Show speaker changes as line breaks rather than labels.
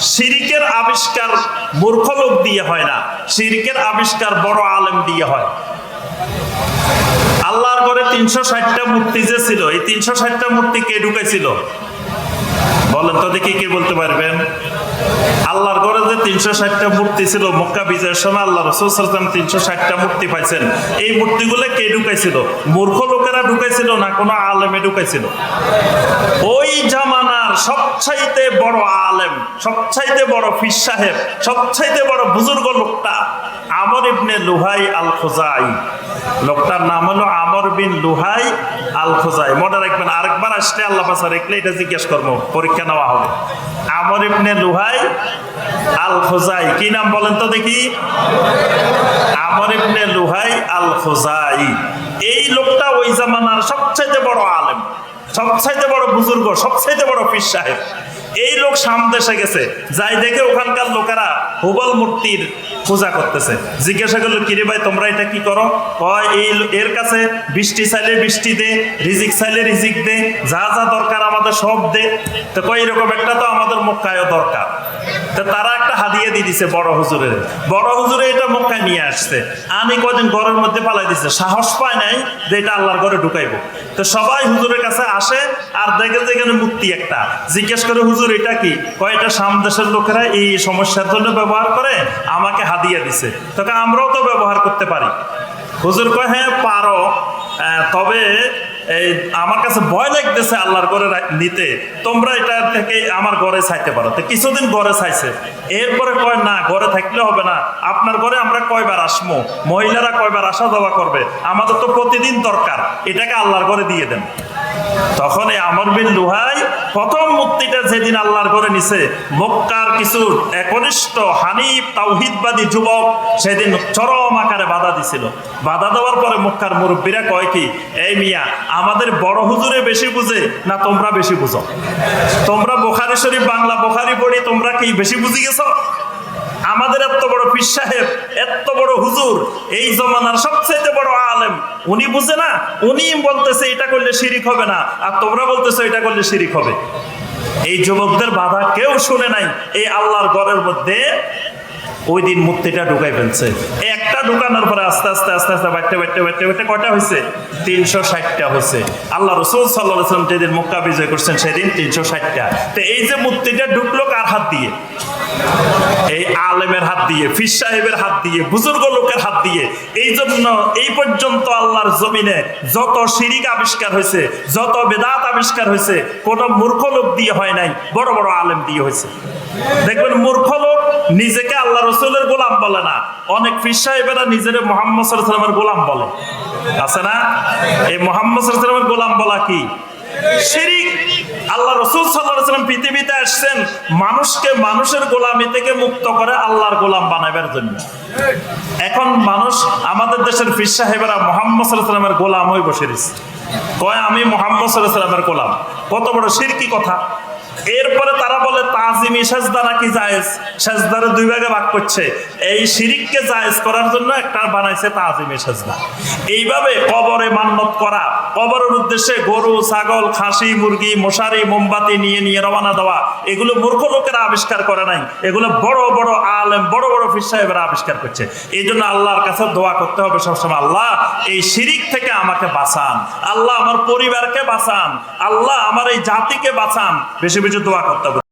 শিরিকের আবিষ্কার মূর্খ লোক দিয়ে হয় না। সিরিকের আবিষ্কার বড় আলেম দিয়ে হয়। আল্লাহর ঘরে তিনশো ষাটটা মূর্তি যে ছিল, এই তিনশো ষাটটা মূর্তি কে ঢুকেছিল বলেন তো দেখি কে বলতে পারবেন? আল্লাহর ঘরে যে তিনশো ষাটটা মূর্তি ছিল, মক্কা বিজয়ের সময় আল্লাহ রসুলাম তিনশো ষাটটা মূর্তি পাইছেন। এই মূর্তিগুলো কে ঢুকাইছিল? মূর্খ লোকেরা ঢুকাইছিল না কোনো আলেমে ঢুকাইছিল? ওই জামানার সবচাইতে বড় আলেম, সবচাইতে বড় ফির সাহেব, সবচাইতে বড় বুজুর্গ লোকটা আমর ইবনে লুহাই আল খোজাই লোকটার নাম হলো আমর বিন লুহাই আল খোজাই মনে রাখবেন, আরেকবার আসলে আল্লাহ পাশা রেখলে এটা জিজ্ঞেস করব, পরীক্ষা নেওয়া হবে। আমর ইবনে লুহাই আল খোজাই কি নাম বলেন তো দেখি? আমর ইবনে লুহাই আল খোজাই এই লোকটা ওই জামানার সবচাইতে বড় আলেম, সবচাইতে বড় বুজুর্গ, সবচাইতে বড় পীর সাহেব। এই লোক শাম দেশে গেছে। যাই দেখে ওখানকার লোকেরা হুবল মূর্তির পূজা করতেছে। জিজ্ঞাসা করল, কিরে ভাই, তোমরা এটা কি করো? কয়, এই এর কাছে বৃষ্টি চাইলে বৃষ্টি দে, রিজিক চাইলে রিজিক দে, যা যা দরকার আমাদের সব দে। তো কয়, এরকম একটা তো আমাদের মক্কায়ও দরকার। তো তারা একটা হাদিয়া দিয়ে দিছে বড় হুজুরের বড় হুজুরে এটা মক্কায় নিয়ে আসছে। আমি কদিন ঘরের মধ্যে পালাই দিছে। সাহস পায় নাই যে এটা আল্লাহর ঘরে ঢুকাইবো। তো সবাই হুজুরের কাছে আসে আর দেখে যে এখানে মূর্তি একটা। জিজ্ঞেস করে, হুজুর, এটা কি? কয়, এটা সাম দেশের লোকেরা এই সমস্যার জন্য ব্যবহার করে, আমাকে হাদিয়া দিছে। তোকে আমরাও তো ব্যবহার করতে পারি। হুজুর কয় হ্যাঁ পারো। তবে এই আমার কাছে ভয় লাগতেছে আল্লাহর ঘরে নিতে। তোমরা এটা থেকে আমার ঘরে চাইতে পারো। তো কিছুদিন ঘরে চাইছে। এরপরে কয়, না, ঘরে থাকলে হবে না। আপনার ঘরে আমরা কয়বার আসমো মহিলারা কয়বার আসা যাওয়া করবে? আমাদের তো প্রতিদিন দরকার। এটাকে আল্লাহর ঘরে দিয়ে দেন। তখন এই আমর বিন লুহাই প্রথম মূর্তিটা যেদিন আল্লাহর ঘরে নিছে, মক্কার কিছু একনিষ্ঠ হানিফ তাওহিদবাদী যুবক সেদিন চরম আকারে বাধা দিছিল। বাধা দেওয়ার পরে মক্কার মুরব্বীরা কয় কি, এই মিয়া, আমাদের বড় হুজুরে বেশি বুঝে না তোমরা বেশি বুঝো? তোমরা বোখারি শরীফ, বাংলা বোখারি পড়ি, তোমরা কি বেশি বুঝি গেছো? আমাদের এত বড় পীর সাহেব, এত বড় হুজুর, এই জমানার সবচেয়ে বড় আলেম। উনি বুঝে না? উনি বলতেছে, এটা করলে শিরিক হবে না। আর তোমরা বলতেছো, এটা করলে শিরিক হবে। এই যুবকদের বাধা কেউ শুনে নাই। এই আল্লাহর ঘরের মধ্যে ওই দিন মূর্তিটা ঢুকাই ফেলছে। একটা ঢুকানোর পরে আস্তে আস্তে আস্তে আস্তে, বাড়তে বাড়তে বাড়তে বাড়তে কয়টা হয়েছে? তিনশো ষাটটা হয়েছে। আল্লাহ রসুল সাল্লাহ যেদিন মক্কা বিজয় করছেন, সেদিন তিনশো ষাটটা। তো এই যে মূর্তিটা ঢুকলো কার হাত দিয়ে? এই আলেমের হাত দিয়ে ফির সাহেবের হাত দিয়ে, বুজুর্গ লোকের হাত দিয়ে এই জন্য এই পর্যন্ত আল্লাহর জমিনে যত আবিষ্কার হয়েছে, যত বেদাত আবিষ্কার হয়েছে, কোন মূর্খ লোক দিয়ে হয় নাই, বড় বড় আলেম দিয়ে হয়েছে। দেখবেন মূর্খ লোক নিজেকে আল্লাহ রসুলের গোলাম বলে না, অনেক ফির সাহেবেরা নিজের মোহাম্মদ সাল্লামের গোলাম বলে। আছে না? এই মোহাম্মদ সাল্লামের গোলাম বলা কি? শিরিক। আল্লাহ রসুল সাল্লাম পৃথিবীতে আসছেন, মানুষকে মানুষের গোলামি থেকে মুক্ত করে আল্লাহর গোলাম বানাবার জন্য। এখন মানুষ আমাদের দেশের পীর সাহেবেরা মোহাম্মদ সাল্লামের গোলাম হয়ে বসে দিচ্ছে কয়, আমি মোহাম্মদ সাল্লামের গোলাম। কত বড় সিরকি কথা। এরপরে তারা বলে, তাজিমি সেজদা নাকি জায়েজ? সেজদারে দুই ভাগে ভাগ করছে। এই শিরিককে জায়েজ করার জন্য একটা বানাইছে তাজিমি সেজদা। এইভাবে কবরে মান্নত করা, কবরের উদ্দেশ্যে গরু, ছাগল, খাসি, মুরগি, মশারি, মোমবাতি নিয়ে নিয়ে রওনা দেওয়া, এগুলো মূর্খ লোকেরা আবিষ্কার করে নাই। এগুলো বড় বড় আলেম, বড় বড় ফির সাহেবেরা আবিষ্কার করছে। এই জন্য আল্লাহর কাছে দোয়া করতে হবে সবসময়, আল্লাহ, এই শিরিক থেকে আমাকে বাঁচান। আল্লাহ আমার পরিবারকে বাঁচান। আল্লাহ আমার এই জাতিকে বাঁচান। বেশি বেশি দোয়া করতে হবে